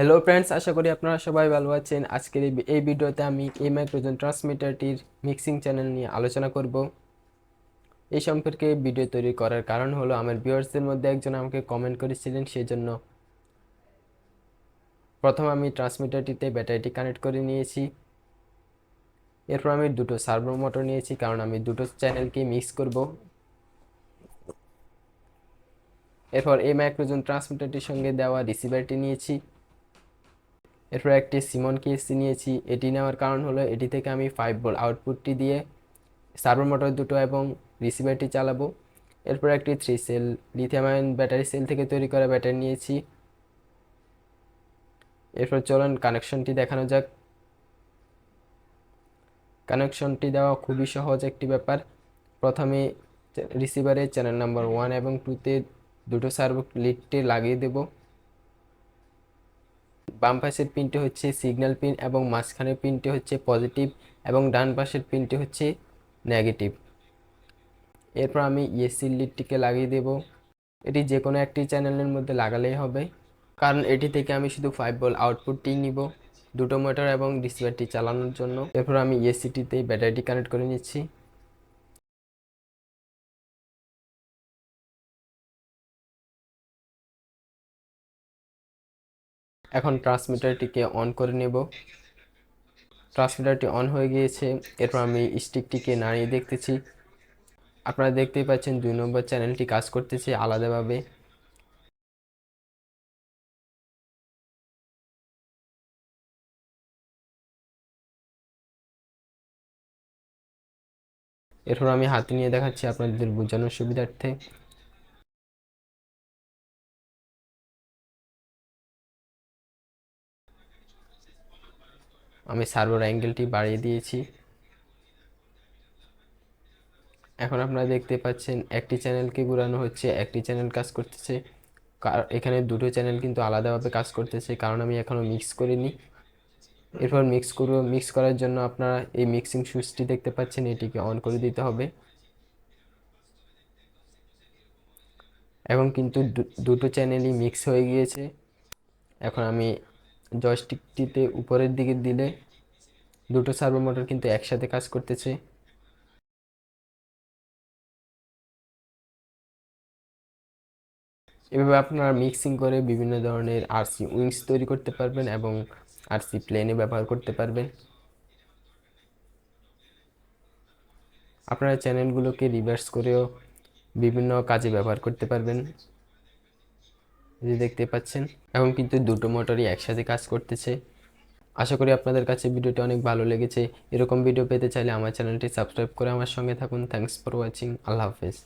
Hello friends আশা করি আপনারা সবাই ভালো আছেন। আজকের এই- ভিডিওতে আমি এই মাইক্রোজন ট্রান্সমিটারটির মিক্সিং চ্যানেল নিয়ে আলোচনা করব। এই সম্পর্কে ভিডিও তৈরি করার কারণ হলো, আমার ভিউয়ার্সদের মধ্যে একজন আমাকে কমেন্ট করেছিলেন সেই জন্য প্রথম আমি ট্রান্সমিটারটিতে ব্যাটারিটি কানেক্ট করে নিয়েছি। এরপর আমি দুটো সার্ভো মোটর নিয়েছি, কারণ আমি দুটো চ্যানেলকে মিক্স করব। এরপর এই মাইক্রোজন ট্রান্সমিটারটির সঙ্গে দেওয়া রিসিভারটি নিয়েছি। এরপর একটি সিমন কেসি নিয়েছি। এটি নেওয়ার কারণ হলো, এটি থেকে আমি ফাইভ ভোল্ট আউটপুটটি দিয়ে সার্ভার মোটর দুটো এবং রিসিভারটি চালাবো। এরপর একটি three cell lithium ion battery cell থেকে তৈরি করা ব্যাটারি নিয়েছি। এরপর চলুন কানেকশনটি দেখানো যাক। কানেকশনটি দেওয়া খুবই সহজ একটি ব্যাপার। প্রথমে রিসিভারের চ্যানেল নাম্বার ওয়ান এবং টুতে দুটো সার্ভো লিডটি লাগিয়ে দেবো। বাম পাশের পিনটি হচ্ছে সিগন্যাল পিন এবং মাঝখানের পিনটি হচ্ছে পজিটিভ এবং ডান পাশের পিনটি হচ্ছে নেগেটিভ এরপর আমি ইএসসি লিডটিকে লাগিয়ে দেব। এটি যে কোনো একটি চ্যানেলের মধ্যে লাগালেই হবে। কারণ এটি থেকে আমি শুধু ফাইভ বল আউটপুটটি নিব, দুটো মোটর এবং রিসিভারটি চালানোর জন্য। এরপর আমি ইএসসিটিতে ব্যাটারিটি কানেক্ট করে নিচ্ছি। এখন ট্রান্সমিটারটিকে অন করে নেব। ট্রান্সমিটারটি অন হয়ে গিয়েছে, এরপর আমি স্টিকটিকে নাড়িয়ে দেখতেছি। আপনারা দেখতেই পাচ্ছেন দুই নম্বর চ্যানেলটি কাজ করতেছে আলাদাভাবে। এরপর আমি হাতে নিয়ে দেখাচ্ছি আপনাদের বোঝানোর সুবিধার্থে। আমি সার্ভার অ্যাঙ্গেলটি বাড়িয়ে দিয়েছি। এখন আপনারা দেখতে পাচ্ছেন একটি চ্যানেলকে ঘুরানো হচ্ছে, একটি চ্যানেল কাজ করতেছে। কার- এখানে দুটো চ্যানেল কিন্তু আলাদাভাবে কাজ করতেছে, কারণ আমি এখনও মিক্স করিনি। এরপর মিক্স করব মিক্স করার জন্য আপনারা এই মিক্সিং সুইচটি দেখতে পাচ্ছেন, এটিকে অন করে দিতে হবে। এখন কিন্তু দুটো চ্যানেলই মিক্স হয়ে গিয়েছে। এখন আমি জয়স্টিকটিতে উপরের দিকে দিলে দুটো সার্ভো মোটর কিন্তু একসাথে কাজ করতেছে। এভাবে আপনারা মিক্সিং করে বিভিন্ন ধরনের আরসি উইংস তৈরি করতে পারবেন এবং আরসি প্লেনে ব্যবহার করতে পারবেন। আপনারা চ্যানেলগুলোকে রিভার্স করেও বিভিন্ন কাজে ব্যবহার করতে পারবেন। যে দেখতে পাচ্ছেন, এখন কিন্তু দুটো মোটরই একসাথে কাজ করতেছে। আশা করি আপনাদের কাছে ভিডিওটি অনেক ভালো লেগেছে। এরকম ভিডিও পেতে চাইলে আমার চ্যানেলটি সাবস্ক্রাইব করে আমার সঙ্গে থাকুন। থ্যাংকস ফর ওয়াচিং আল্লাহ হাফেজ।